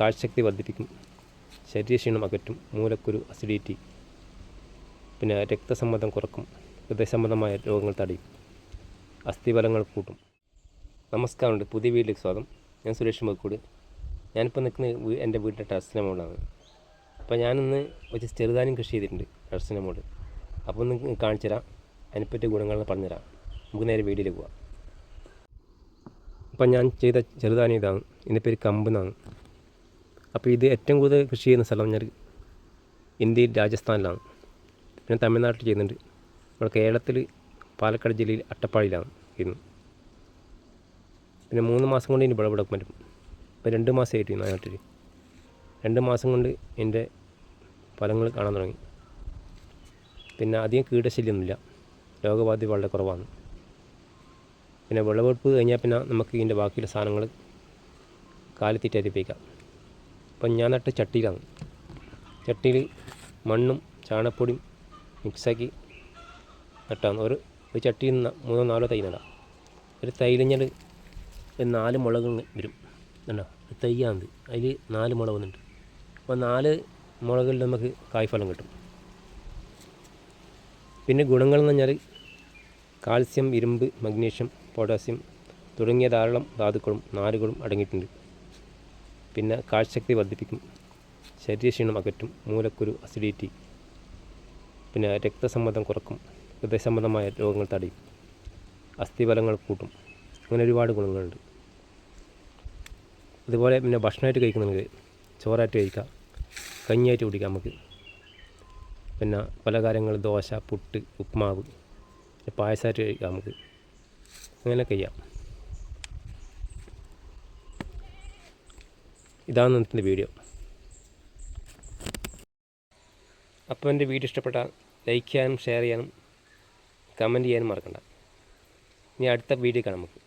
കാഴ്ചശക്തി വർദ്ധിപ്പിക്കും. ശരീരക്ഷീണം അകറ്റും. മൂലക്കുരു അസിഡിറ്റി പിന്നെ രക്തസമ്മർദ്ദം കുറക്കും. ഹൃദയസംബന്ധമായ രോഗങ്ങൾ തടയും. അസ്ഥിബലങ്ങൾ കൂട്ടും. നമസ്കാരമുണ്ട്. പുതിയ വീട്ടിലേക്ക് സ്വാഗതം. ഞാൻ സുരേഷ് മക്കൂട് ഞാനിപ്പോൾ നിൽക്കുന്ന എന്റെ വീടിന്റെ ടെറസിന്റെ മുകളിലാണ്. അപ്പോൾ ഞാനിന്ന് ഒരു ചെറുതാനും കൃഷി ചെയ്തിട്ടുണ്ട് ടെറസിന്റെ മുകളിൽ. അപ്പോൾ ഒന്ന് കാണിച്ചു തരാം. അതിനെപ്പറ്റി ഗുണങ്ങളെന്ന് പറഞ്ഞുതരാം നമുക്ക് നേരെ വീട്ടിലേക്ക് പോവാം. അപ്പം ഞാൻ ചെയ്ത ചെറുതാനും ഇതാണ്. ഇതിന്റെ പേര് കമ്പ് എന്നാണ്. അപ്പോൾ ഇത് ഏറ്റവും കൂടുതൽ കൃഷി ചെയ്യുന്ന സ്ഥലം ഞാൻ ഇന്ത്യയിൽ രാജസ്ഥാനിലാണ്. പിന്നെ തമിഴ്നാട്ടിൽ ചെയ്യുന്നുണ്ട്. നമ്മുടെ കേരളത്തിൽ പാലക്കാട് ജില്ലയിൽ അട്ടപ്പാടിയിലാണ് ഇന്ന് പിന്നെ മൂന്ന് മാസം കൊണ്ട് ഇനി വിളവെടുക്കാൻ പറ്റും ഇപ്പോൾ രണ്ട് മാസമായിട്ട് നാട്ടിൽ രണ്ട് മാസം കൊണ്ട് എന്റെ ഫലങ്ങൾ കാണാൻ തുടങ്ങി. പിന്നെ അധികം കീടശല്യമൊന്നുമില്ല. രോഗബാധ വളരെ കുറവാണ്. പിന്നെ വിളവെടുപ്പ് കഴിഞ്ഞാൽ പിന്നെ നമുക്ക് ഇതിന്റെ ബാക്കിയുള്ള സാധനങ്ങൾ കാലിത്തീറ്റ അരിപ്പിക്കാം അപ്പം ഞാൻ നട്ട ചട്ടിയിലാണ്. ചട്ടിയിൽ മണ്ണും ചാണകപ്പൊടിയും മിക്സാക്കി നട്ടാണ്. ഒരു ഒരു ചട്ടിയിൽ മൂന്നോ നാലോ തൈ നടാം. ഒരു തൈ കഴിഞ്ഞാൽ ഒരു നാല് മുളക് വരും. കണ്ടോ? തൈയാണത്. അതിൽ നാല് മുളക് വന്നിട്ടുണ്ട്. അപ്പോൾ നാല് മുളകിൽ നമുക്ക് കായ്ഫലം കിട്ടും. പിന്നെ ഗുണങ്ങൾ എന്ന് പറഞ്ഞാൽ കാൽസ്യം ഇരുമ്പ് മഗ്നീഷ്യം പൊട്ടാസ്യം തുടങ്ങിയ ധാരാളം ധാതുക്കളും നാരുകളും അടങ്ങിയിട്ടുണ്ട്. പിന്നെ കാഴ്ചശക്തി വർദ്ധിപ്പിക്കും. ശരീരക്ഷീണം അകറ്റും. മൂലക്കുരു അസിഡിറ്റി പിന്നെ രക്തസമ്മർദ്ദം കുറക്കും. ഹൃദയസംബന്ധമായ രോഗങ്ങൾ തടയും. അസ്ഥിബലങ്ങൾ കൂട്ടും. അങ്ങനെ ഒരുപാട് ഗുണങ്ങളുണ്ട്. അതുപോലെ പിന്നെ ഭക്ഷണമായിട്ട് കഴിക്കുന്നുണ്ട് ചോറായിട്ട് കഴിക്കാം. കഞ്ഞിയായിട്ട് കുടിക്കാം നമുക്ക്. പിന്നെ പല കാര്യങ്ങൾ ദോശ പുട്ട് ഉപ്മാവ് പായസമായിട്ട് കഴിക്കാം നമുക്ക്. അങ്ങനെ ചെയ്യാം. ഇതാണ് ഇന്നത്തെ വീഡിയോ. അപ്പോൾ എന്റെ വീഡിയോ ഇഷ്ടപ്പെട്ടാൽ ലൈക്ക് ചെയ്യാനും ഷെയർ ചെയ്യാനും കമന്റ് ചെയ്യാനും മറക്കണ്ട. ഇനി അടുത്ത വീഡിയോ കാണാം നമുക്ക്.